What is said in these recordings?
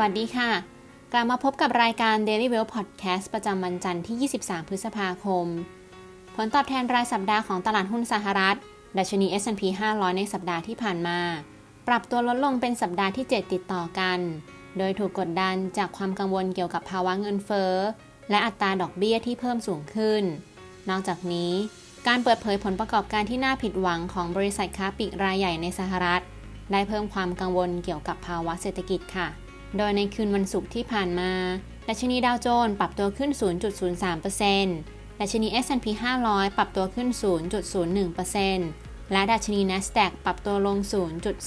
วัสดีค่ะ กลับมาพบกับรายการ Daily Well Podcast ประจำวันจันทร์ที่ 23 พฤษภาคม ผลตอบแทนรายสัปดาห์ของตลาดหุ้นสหรัฐ ดัชนี S&P 500 ในสัปดาห์ที่ผ่านมา ปรับตัวลดลงเป็นสัปดาห์ที่ 7 ติดต่อกัน โดยถูกกดดันจากความกังวลเกี่ยวกับภาวะเงินเฟ้อ และอัตราดอกเบี้ยที่เพิ่มสูงขึ้น นอกจากนี้ การเปิดเผยผลประกอบการที่น่าผิดหวังของบริษัทค้าปลีกรายใหญ่ในสหรัฐ ได้เพิ่มความกังวลเกี่ยวกับภาวะเศรษฐกิจค่ะ โดยในคืนวันศุกร์ที่ผ่านมาดัชนีดาวโจนส์ปรับตัวขึ้น 0.03%ดัชนี S&P 500 ปรับตัวขึ้น 0.01%และดัชนี NASDAQ ปรับตัวลง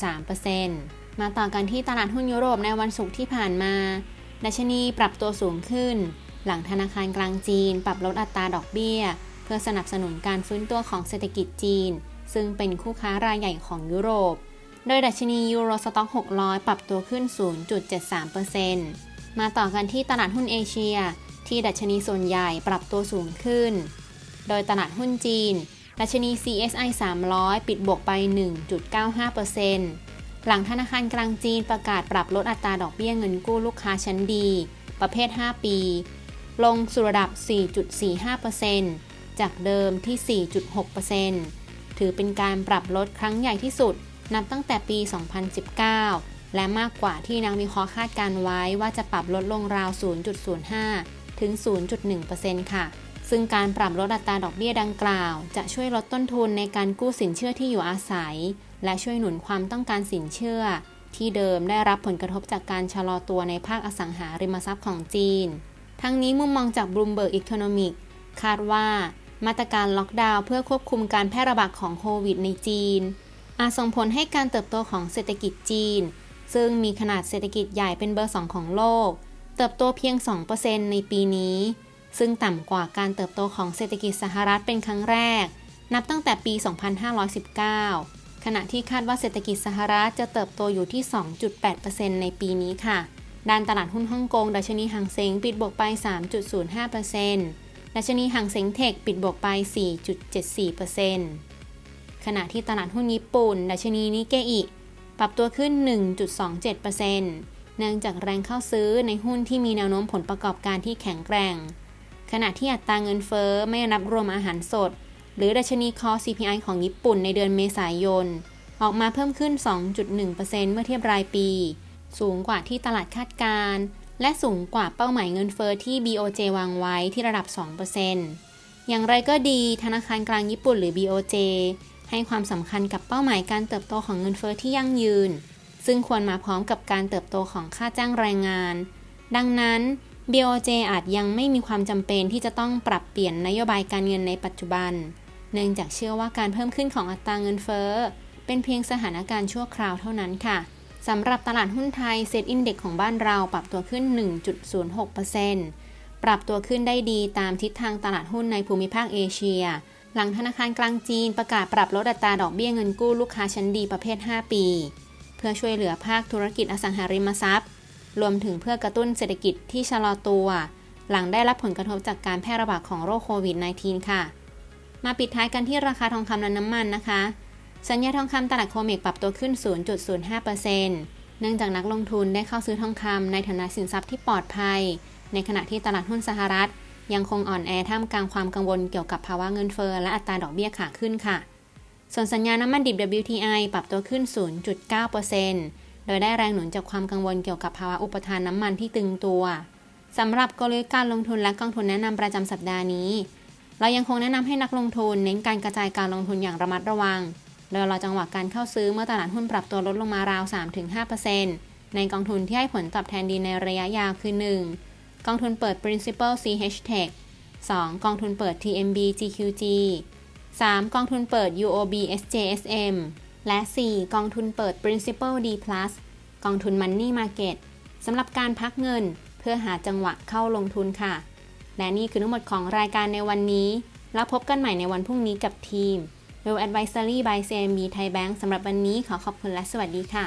0.3%มาต่อกันที่ตลาดหุ้นยุโรปในวันศุกร์ที่ผ่านมา ดัชนีปรับตัวสูงขึ้น หลังธนาคารกลางจีน ปรับลดอัตราดอกเบี้ย เพื่อสนับสนุนการฟื้นตัวของเศรษฐกิจจีน ซึ่งเป็นคู่ค้ารายใหญ่ของยุโรป โดยดัชนียูโรสต็อก 600 ปรับตัวขึ้น 0.73%มาต่อกันที่ตลาดหุ้นเอเชีย ที่ดัชนีส่วนใหญ่ปรับตัวสูงขึ้น โดยตลาดหุ้นจีน ดัชนี CSI 300 ปิดบวกไป 1.95%หลังธนาคารกลางจีนประกาศปรับลดอัตราดอกเบี้ยเงินกู้ลูกค้าชั้นดี ประเภท 5 ปี ลงสู่ระดับ 4.45%จากเดิมที่ 4.6%ถือเป็นการปรับลดครั้งใหญ่ที่สุด นับตั้งแต่ปี 2019 และมากกว่าที่นักวิเคราะห์คาดการไว้ว่าจะปรับลดลงราว 0.05 ถึง 0.1%ค่ะ ซึ่งการปรับลดอัตราดอกเบี้ยดังกล่าว จะช่วยลดต้นทุนในการกู้สินเชื่อที่อยู่อาศัย และช่วยหนุนความต้องการสินเชื่อ ที่เดิมได้รับผลกระทบจากการชะลอตัวในภาคอสังหาริมทรัพย์ของจีน ทั้งนี้มุมมองจาก Bloomberg Economic คาดว่ามาตรการล็อกดาวน์เพื่อควบคุมการแพร่ระบาดของโควิดในจีน อาจส่งผลให้การเติบโตของเศรษฐกิจจีน ซึ่งมีขนาดเศรษฐกิจใหญ่เป็นเบอร์สองของโลก เติบโตเพียง 2%ในปีนี้ ซึ่งต่ำกว่าการเติบโตของเศรษฐกิจสหรัฐเป็นครั้งแรก นับตั้งแต่ปี 2519 ขณะที่คาดว่าเศรษฐกิจสหรัฐจะเติบโตอยู่ที่ 2.8%ในปีนี้ค่ะด้านตลาดหุ้นฮ่องกงดัชนีหางเซ็งปิดบวกไป 3.05%ดัชนีหางเซ็งเทคปิดบวกไป 4.74% ขณะที่ตลาดหุ้นญี่ปุ่น ดัชนีนิเกอิ ปรับตัวขึ้น 1.27%เนื่องจากแรงเข้าซื้อในหุ้นที่มีแนวโน้มผลประกอบการที่แข็งแกร่ง ขณะที่อัตราเงินเฟ้อไม่นับรวมอาหารสด หรือดัชนีคอ CPI ของญี่ปุ่นในเดือนเมษายน ออกมาเพิ่มขึ้น 2.1%เมื่อเทียบรายปี สูงกว่าที่ตลาดคาดการณ์และสูงกว่าเป้าหมายเงินเฟอ้อที่ BOJ วางไว้ที่ระดับ 2%อย่างไรก็ดี ธนาคารกลางญี่ปุ่นหรือ BOJ ให้ความสำคัญกับเป้าหมายการเติบโตของเงินเฟอ้อที่ยั่งยืน ซึ่งควรมาพร้อมกับการเติบโตของค่าจ้างแรงงาน ดังนั้น BOJ อาจยังไม่มีความจำเป็นที่จะต้องปรับเปลี่ยนนโยบายการเงินในปัจจุบัน เนื่องจากเชื่อว่าการเพิ่มขึ้นของอัตราเงินเฟ้อเป็นเพียงสถานการณ์ชั่วคราวเท่านั้นค่ะสำหรับตลาดหุ้นไทยเซ็ตอินเด็กของบ้านเราปรับตัวขึ้น 1.06%ปรับตัวขึ้นได้ดีตามทิศทางตลาดหุ้นในภูมิภาคเอเชีย หลังธนาคารกลางจีนประกาศปรับลดอัตราดอกเบี้ยเงินกู้ลูกค้าชั้นดีประเภท 5 ปี เพื่อช่วยเหลือภาคธุรกิจอสังหาริมทรัพย์ รวมถึงเพื่อกระตุ้นเศรษฐกิจที่ชะลอตัว หลังได้รับผลกระทบจากการแพร่ระบาดของโรคโควิด -19 ค่ะ มาปิดท้ายกันที่ราคาทองคำและน้ำมันนะคะ สัญญาทองคำตลาดโคเมกปรับตัวขึ้น 0.05%เนื่องจากนักลงทุนได้เข้าซื้อทองคำในฐานะสินทรัพย์ที่ปลอดภัย ในขณะที่ตลาดหุ้นสหรัฐ ยังคงอ่อนแอท่ามกลางความกังวลเกี่ยวกับภาวะเงินเฟ้อและอัตราดอกเบี้ยขาขึ้นค่ะ ส่วนสัญญาน้ำมันดิบ WTI ปรับตัวขึ้น 0.9%โดยได้แรงหนุนจากความกังวลเกี่ยวกับภาวะอุปทานน้ำมันที่ตึงตัวสำหรับกลยุทธ์การลงทุนและกองทุนแนะนำประจำสัปดาห์นี้ เรายังคงแนะนำให้นักลงทุนเน้นการกระจายการลงทุนอย่างระมัดระวัง โดยรอจังหวะการเข้าซื้อเมื่อตลาดหุ้นปรับตัวลดลงมาราว 3-5%ในกองทุนที่ให้ผลตอบแทนดีในระยะยาวคือ 1. กองทุนเปิด Principal CH Tech 2. กองทุนเปิด TMB GQG 3. กองทุนเปิด UOB SJSM และ 4. กองทุนเปิด Principal D Plus กองทุน Money Market สำหรับการพักเงินเพื่อหาจังหวะเข้าลงทุนค่ะ และนี่คือทั้งหมดของรายการในวันนี้ แล้วพบกันใหม่ในวันพรุ่งนี้กับทีม Well Advisory by CMB Thai Bank สำหรับวันนี้ขอขอบคุณและสวัสดีค่ะ